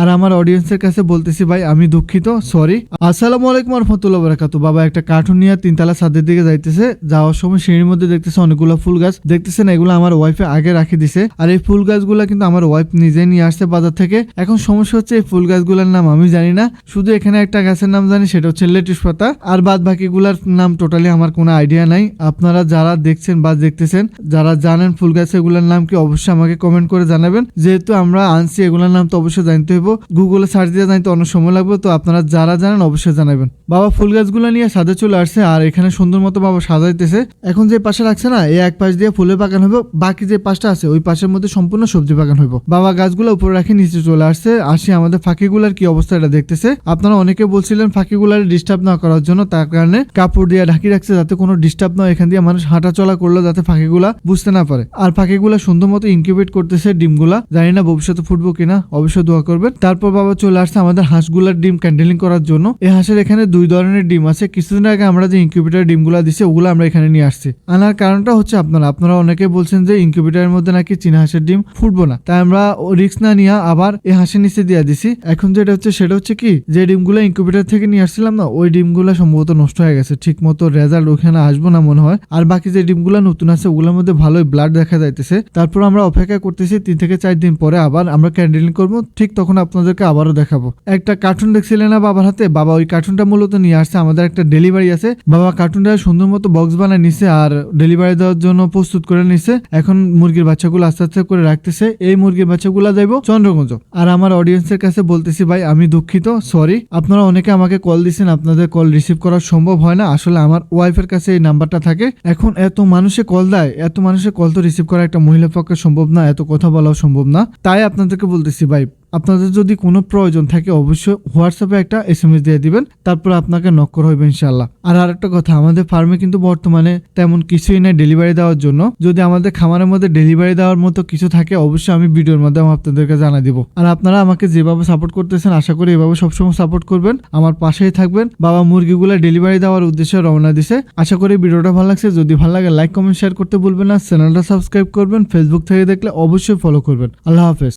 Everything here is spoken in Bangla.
আর আমার অডিয়েন্সের কাছে বলতেছি, ভাই, আমি দুঃখিত সরি আসসালামু আলাইকুম রহমতুল্লাহ বারাকাতু বাবা, একটা কার্টুন নিয়ে তিনতলা ছাদের দিকে যাইতেছে। যাওয়ার সময় সিঁড়ির মধ্যে দেখতেছে অনেকগুলো ফুল গাছ। দেখতেছেন, এগুলো আমার ওয়াইফে আগে রাখি দিছে। আর এই ফুল গাছগুলো কিন্তু আমার ওয়াইফ নিজে নিয়ে আসছে বাজার থেকে। এখন সমস্যা হচ্ছে, এই ফুল গাছগুলোর নাম আমি জানি না। শুধু এখানে একটা গাছের নাম জানি, সেটা হচ্ছে লেটুস পাতা। আর বাদ বাকিগুলার নাম টোটালি আমার কোনো আইডিয়া নাই। আপনারা যারা দেখছেন বা দেখতেছেন, যারা জানেন ফুল গাছ, এগুলোর নাম কি, অবশ্যই আমাকে কমেন্ট করে জানাবেন। যেহেতু আমরা আনছি, এগুলোর নাম তো অবশ্যই জানতে হইব। গুগলে সার্চ দিয়ে জানতে অনেক সময় লাগবে, তো আপনারা যারা জানেন অবশ্যই জানাবেন বাবা ফুল গাছগুলো নিয়ে সাজে চলে আসছে, আর এখানে সুন্দর মতো বাবা সাজাইতেছে। এখন যে পাশে রাখছে না, এই এক পাশ দিয়ে ফুলের বাগান হইব, বাকি যে পাশটা আছে, ওই পাশের মধ্যে সম্পূর্ণ সবজি বাগান হইব। বাবা গাছগুলো উপরে রাখি, নিচে চলে আসছে। আসি আমাদের ফাঁকিগুলার কি অবস্থা এটা দেখতেছে। আপনারা অনেকে বলছিলেন ফাঁকিগুলার ডিস্টার্ব না করার জন্য, তার কারণে কাপড় দিয়ে ঢাকি রাখছে যাতে কোনো ডিস্টার্ব না। এখান দিয়ে মানুষ হাঁটা চলা করল যাতে ফাঁকিগুলা বুঝতে না পারে। আর ফাঁকিগুলা সুন্দর মতো ইনকিউবেট করতেছে ডিমগুলা। জানি না ভবিষ্যতে ফুটবো কিনা, অবশ্যই দোয়া করবেন। তারপর বাবা চলে আসছে আমাদের হাঁসগুলার ডিম ক্যান্ডেলিং করার জন্য। এই হাঁসের এখানে দুই ধরনের ডিম আছে। কিছুদিন আগে আমরা যে ইনকিউবেটার ডিমগুলা দিছি, ওগুলো আমরা এখানে নিয়ে আসছি। আনার কারণটা হচ্ছে আপনারা আপনারা অনেকে বলছেন যে ইনকিউবেটারের মধ্যে নাকি চীনা হাঁসের ডিম ফুটবো না। তাই আমরা রিক্স না নিয়ে আবার এই হাঁসের নিচে দিয়ে দিছি। এখন যেটা হচ্ছে, সেটা হচ্ছে কি, যে ডিমগুলো ইনকিউবেটার থেকে নিয়ে আসছিলাম না, ওই ডিমগুলো সম্ভবত নষ্ট হয়ে গেছে। ঠিক মতো রেজাল্ট ওখানে আসব না মনে হয়। আর বাকি যে ডিমগুলো নতুন আছে, ওগুলোর মধ্যে ভালোই ব্লাড দেখা যাইতেছে। তারপর আমরা অপেক্ষা করতেছি তিন থেকে চার দিন পরে আবার আমরা ক্যান্ডেলিং করব। ঠিক তখন আপনাদেরকে আবারও দেখাবো। একটা কার্টুন দেখছিলেন না বাবার হাতে? বাবা ওই কার্টুনটা মূলত নিয়ে আসছে। আমাদের একটা ডেলিভারি আছে। বাবা কার্টুনটা সুন্দর মতো বক্স বানায় নিছে আর ডেলিভারি দেওয়ার জন্য প্রস্তুত করে নিছে। এখন মুরগির বাচ্চাগুলো আস্তে আস্তে করে রাখতেছে। এই মুরগির বাচ্চাগুলো যাইবো চন্দ্রগঞ্জ। আর আমার অডিয়েন্সের কাছে বলতেছি, ভাই, আমি দুঃখিত সরি আপনারা অনেকে আমাকে কল দিছেন, আপনাদের কল রিসিভ করা সম্ভব হয় না। আসলে আমার ওয়াইফের কাছে এই নাম্বারটা থাকে। এখন এত মানুষে কল দেয়, এত মানুষের কল তো রিসিভ করা একটা মহিলা পক্ষে সম্ভব না, এত কথা বলাও সম্ভব না। তাই আপনাদেরকে বলতেছি, ভাই আপনাদের যদি কোনো প্রয়োজন থাকে, অবশ্যই হোয়াটসঅ্যাপে একটা এস এম এস দিয়ে দিবেন, তারপর আপনাকে নক করা হইবে ইনশাল্লাহ আর আরেকটা কথা, আমাদের ফার্মে কিন্তু বর্তমানে তেমন কিছুই নেই ডেলিভারি দেওয়ার জন্য। যদি আমাদের খামারের মধ্যে ডেলিভারি দেওয়ার মতো কিছু থাকে, অবশ্যই আমি ভিডিওর মাধ্যমে আপনাদেরকে জানা দিব। আর আপনারা আমাকে যেভাবে সাপোর্ট করতেছেন, আশা করি এভাবে সবসময় সাপোর্ট করবেন। আমার পাশেই থাকবেন। বাবা মুরগিগুলো ডেলিভারি দেওয়ার উদ্দেশ্যে রওনা দিছে। আশা করি ভিডিওটা ভালো লাগছে। যদি ভালো লাগে লাইক কমেন্ট শেয়ার করতে ভুলবেন না। চ্যানেলটা সাবস্ক্রাইব করবেন। ফেসবুক থেকে দেখলে অবশ্যই ফলো করবেন। আল্লাহ হাফেজ।